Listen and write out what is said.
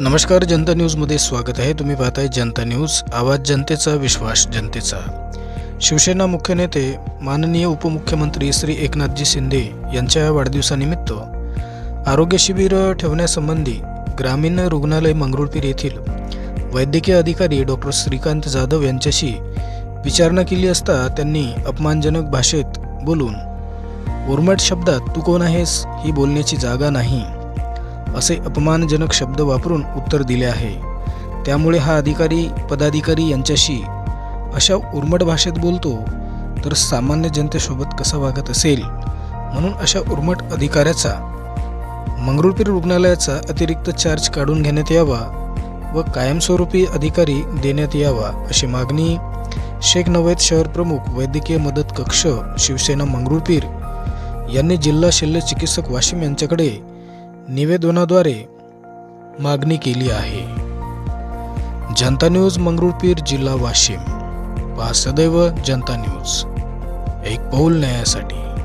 नमस्कार जनता न्यूजमध्ये स्वागत आहे. तुम्ही पाहताय जनता न्यूज आवाज जनतेचा विश्वास जनतेचा. शिवसेना मुख्य नेते माननीय उपमुख्यमंत्री श्री एकनाथजी शिंदे यांच्या वाढदिवसानिमित्त आरोग्य शिबिर ठेवण्यासंबंधी ग्रामीण रुग्णालय मंगरुळपीर येथील वैद्यकीय अधिकारी डॉक्टर श्रीकांत जाधव यांच्याशी विचारणा केली असता त्यांनी अपमानजनक भाषेत बोलून उर्मट शब्दात तू कोण आहेस? ही बोलण्याची जागा नाही. असे अपमानजनक शब्द वापरून उत्तर दिले आहे. त्यामुळे हा अधिकारी पदाधिकारी यांच्याशी अशा उर्मट भाषेत बोलतो तर सामान्य जनतेसोबत कसा वागत असेल? म्हणून अशा उर्मट अधिकाऱ्याचा मंगरुळपीर रुग्णालयाचा अतिरिक्त चार्ज काढून घेण्यात यावा व कायमस्वरूपी अधिकारी देण्यात यावा अशी मागणी शेख नवैद शहर प्रमुख वैद्यकीय मदत कक्ष शिवसेना मंगरुळपीर यांनी जिल्हा शल्य चिकित्सक वाशिम यांच्याकडे निवेदनाद्वारे मागणी केली आहे. जनता न्यूज मंगरुळपीर जिल्हा वाशिम. पहा सदैव जनता न्यूज. एक पाऊल न्यायासाठी.